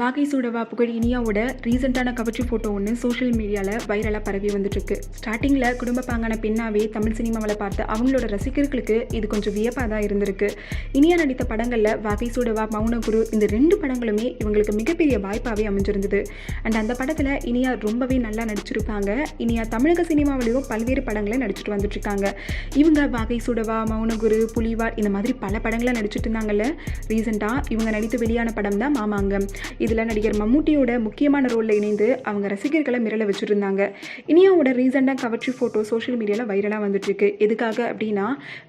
வாகை சூடவா புகழ் இனியாவோட ரீசெண்டான கவர்ச்சி ஃபோட்டோ ஒன்று சோஷியல் மீடியாவில் வைரலாக பரவி வந்துட்டுருக்கு. ஸ்டார்டிங்கில் குடும்ப பாங்கான பெண்ணாவே தமிழ் சினிமாவில் பார்த்த அவங்களோட ரசிகர்களுக்கு இது கொஞ்சம் வியப்பாக தான் இருந்திருக்கு. இனியா நடித்த படங்களில் வாகை சூடவா மௌனகுரு இந்த ரெண்டு படங்களுமே இவங்களுக்கு மிகப்பெரிய வாய்ப்பாகவே அமைஞ்சிருந்தது. அண்ட் அந்த படத்தில் இனியா ரொம்பவே நல்லா நடிச்சிருப்பாங்க. இனியா தமிழக சினிமாவிலையும் பல்வேறு படங்களை நடிச்சிட்டு வந்துட்டுருக்காங்க. இவங்க வாகை சூடவா மௌனகுரு புலிவார் இந்த மாதிரி பல படங்களை நடிச்சிட்டு இருந்தாங்கல்ல. ரீசெண்டாக இவங்க நடித்து வெளியான படம் தான் மாமாங்கம். இதில் நடிகர் மம்முட்டியோட முக்கியமான ரோலில் இணைந்து அவங்க ரசிகர்களை மிரள வச்சுருந்தாங்க. இனியாவோட ரீசெண்டாக கவர்ச்சி ஃபோட்டோ சோஷியல் மீடியாவில் வைரலாக வந்துட்டுருக்கு எதுக்காக அப்படின்னா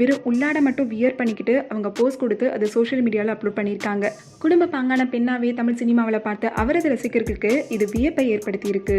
வெறும் உள்ளாடை மட்டும் வியர் பண்ணிக்கிட்டு அவங்க போஸ்ட் கொடுத்து அதை சோஷியல் மீடியாவில் அப்லோட் பண்ணியிருக்காங்க. குடும்ப பாங்கான பெண்ணாவே தமிழ் சினிமாவில் பார்த்த அவரது ரசிகர்களுக்கு இது வியப்பை ஏற்படுத்தியிருக்கு.